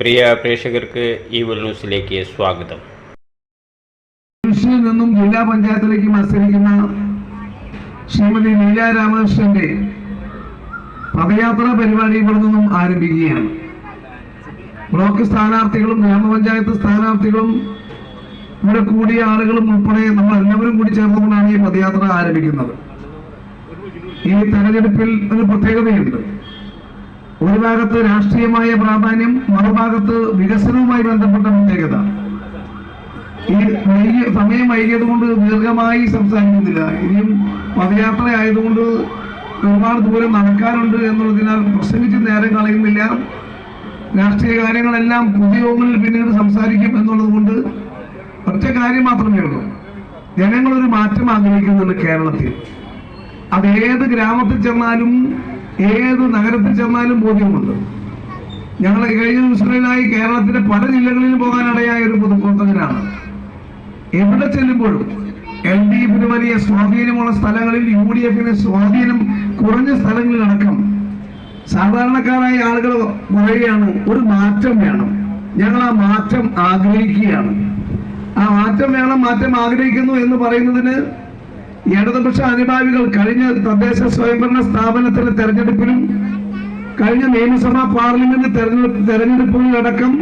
പ്രിയ പ്രേക്ഷകർക്ക് ഈ ന്യൂസിലേക്ക് സ്വാഗതം. തൃശ്ശൂരിൽ നിന്നും ജില്ലാ പഞ്ചായത്തിലേക്ക് മത്സരിക്കുന്ന ശ്രീമതി ലീല രാമകൃഷ്ണന്റെ പദയാത്രാ പരിപാടി ഇവിടെ നിന്നും ആരംഭിക്കുകയാണ്. ബ്ലോക്ക് സ്ഥാനാർത്ഥികളും ഗ്രാമപഞ്ചായത്ത് സ്ഥാനാർത്ഥികളും ഇവിടെ കൂടിയ ആളുകളും ഉൾപ്പെടെ നമ്മൾ എല്ലാവരും കൂടി ചേർന്നുകൊണ്ടാണ് ഈ പദയാത്ര ആരംഭിക്കുന്നത്. ഈ തെരഞ്ഞെടുപ്പിൽ ഒരു പ്രത്യേകതയുണ്ട്. ഒരു ഭാഗത്ത് രാഷ്ട്രീയമായ പ്രാധാന്യം മറുഭാഗത്ത് വികസനവുമായി ബന്ധപ്പെട്ട പ്രത്യേകത. ഈ വൈകിയ സമയം വൈകിയത് കൊണ്ട് ദീർഘമായി സംസാരിക്കുന്നില്ല. ഇനിയും പദയാത്ര ആയതുകൊണ്ട് ഒരുപാട് ദൂരം നടക്കാറുണ്ട് എന്നുള്ളതിനാൽ പ്രസംഗിച്ച് നേരം കളയുന്നില്ല. രാഷ്ട്രീയ കാര്യങ്ങളെല്ലാം പൊതുയോഗങ്ങളിൽ പിന്നീട് സംസാരിക്കും എന്നുള്ളത് കൊണ്ട് ഒറ്റ കാര്യം മാത്രമേ ഉള്ളൂ. ജനങ്ങളൊരു മാറ്റം ആഗ്രഹിക്കുന്നുണ്ട് കേരളത്തിൽ. അത് ഏത് ഗ്രാമത്തിൽ ചെന്നാലും ഏത് നഗരത്തിൽ ചെന്നാലും ബോധ്യമുണ്ട്. ഞങ്ങൾ കഴിഞ്ഞ ദിവസങ്ങളിലായി കേരളത്തിലെ പല ജില്ലകളിലും പോകാനിടയായ ഒരു പൊതുപ്രവർത്തകനാണ്. എവിടെ ചെല്ലുമ്പോഴും എൽ ഡി എഫിന് വലിയ സ്വാധീനമുള്ള സ്ഥലങ്ങളിൽ യു ഡി എഫിന് സ്വാധീനം കുറഞ്ഞ സ്ഥലങ്ങളിൽ സ്ഥലങ്ങളിലടക്കം സാധാരണക്കാരായ ആളുകൾ പറയുകയാണ് ഒരു മാറ്റം വേണം. ഞങ്ങൾ ആ മാറ്റം ആഗ്രഹിക്കുകയാണ്. ആ മാറ്റം വേണം മാറ്റം ആഗ്രഹിക്കുന്നു എന്ന് പറയുന്നതിന് ഇടതുപക്ഷ അനുഭാവികൾ കഴിഞ്ഞ തദ്ദേശ സ്വയംഭരണ സ്ഥാപനത്തിലെ തെരഞ്ഞെടുപ്പിലും കഴിഞ്ഞ നിയമസഭാ പാർലമെന്റ് തെരഞ്ഞെടുപ്പ് തെരഞ്ഞെടുപ്പുകളിലടക്കം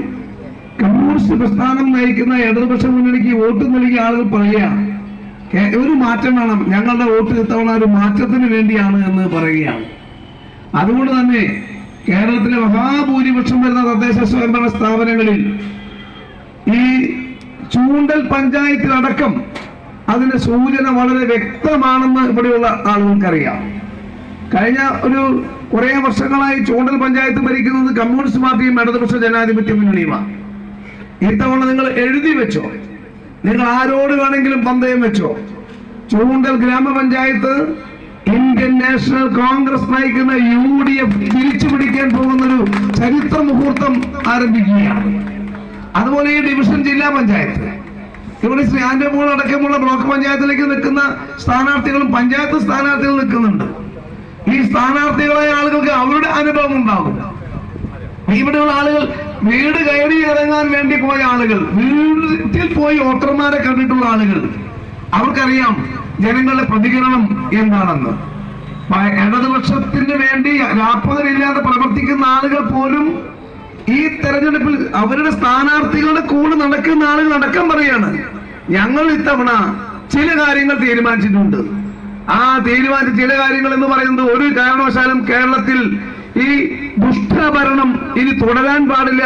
കമ്മ്യൂണിസ്റ്റ് പ്രസ്ഥാനം നയിക്കുന്ന ഇടതുപക്ഷ മുന്നണിക്ക് വോട്ട് നൽകിയ ആളുകൾ പറയുക "കേ- ഒരു മാറ്റം വേണം. ഞങ്ങളുടെ വോട്ട് ഇത്തവണ ഒരു മാറ്റത്തിന് വേണ്ടിയാണ് എന്ന് പറയുകയാണ്. അതുകൊണ്ട് തന്നെ കേരളത്തിലെ മഹാഭൂരിപക്ഷം വരുന്ന തദ്ദേശ സ്വയംഭരണ സ്ഥാപനങ്ങളിൽ ഈ ചൂണ്ടൽ പഞ്ചായത്തിലടക്കം അതിന്റെ സൂചന വളരെ വ്യക്തമാണെന്ന് ഇവിടെയുള്ള ആളുകൾക്കറിയാം കഴിഞ്ഞ ഒരു കുറേ വർഷങ്ങളായി ചൂണ്ടൽ പഞ്ചായത്ത് ഭരിക്കുന്നത് കമ്മ്യൂണിസ്റ്റ് പാർട്ടിയും ഇടതുപക്ഷ ജനാധിപത്യ മുന്നണിയുമാണ്. ഇത്തവണ നിങ്ങൾ എഴുതി വെച്ചോ? നിങ്ങൾ ആരോട് വേണമെങ്കിലും പന്തയം വെച്ചോ? ചൂണ്ടൽ ഗ്രാമപഞ്ചായത്ത് ഇന്ത്യൻ നാഷണൽ കോൺഗ്രസ് നയിക്കുന്ന യു ഡി എഫ് തിരിച്ചു പിടിക്കാൻ പോകുന്ന ഒരു ചരിത്ര മുഹൂർത്തം ആരംഭിക്കുകയാണ്. അതുപോലെ ഈ ഡിവിഷൻ ജില്ലാ പഞ്ചായത്ത്. ഇവിടെ ശ്രീ ആൻഡമോൾ അടക്കമുള്ള ബ്ലോക്ക് പഞ്ചായത്തിലേക്ക് നിൽക്കുന്ന സ്ഥാനാർത്ഥികളും പഞ്ചായത്ത് സ്ഥാനാർത്ഥികളും നിൽക്കുന്നുണ്ട്. ഈ സ്ഥാനാർത്ഥികളായ ആളുകൾക്ക് അവരുടെ അനുഭവം ഉണ്ടാകും. ഇവിടെയുള്ള ആളുകൾ വീട് കയറി ഇറങ്ങാൻ വേണ്ടി പോയ ആളുകൾ വീട്ടിൽ പോയി വോട്ടർമാരെ കണ്ടിട്ടുള്ള ആളുകൾ അവർക്കറിയാം ജനങ്ങളുടെ പ്രതികരണം എന്താണെന്ന്. ഇടതുപക്ഷത്തിന് വേണ്ടി രാപ്പകലില്ലാതെ പ്രവർത്തിക്കുന്ന ആളുകൾ പോലും ഈ തെരഞ്ഞെടുപ്പിൽ അവരുടെ സ്ഥാനാർത്ഥികളുടെ കൂടെ നടക്കുന്ന ആളുകൾ അടക്കം പറയാണ് ഞങ്ങൾ ഇത്തവണ ചില കാര്യങ്ങൾ തീരുമാനിച്ചിട്ടുണ്ട്. ആ തീരുമാനിച്ച ചില കാര്യങ്ങൾ എന്ന് പറയുന്നത് ഒരു കാരണവശാലും കേരളത്തിൽ ഈ ദുഷ്ടഭരണം ഇനി തുടരാൻ പാടില്ല.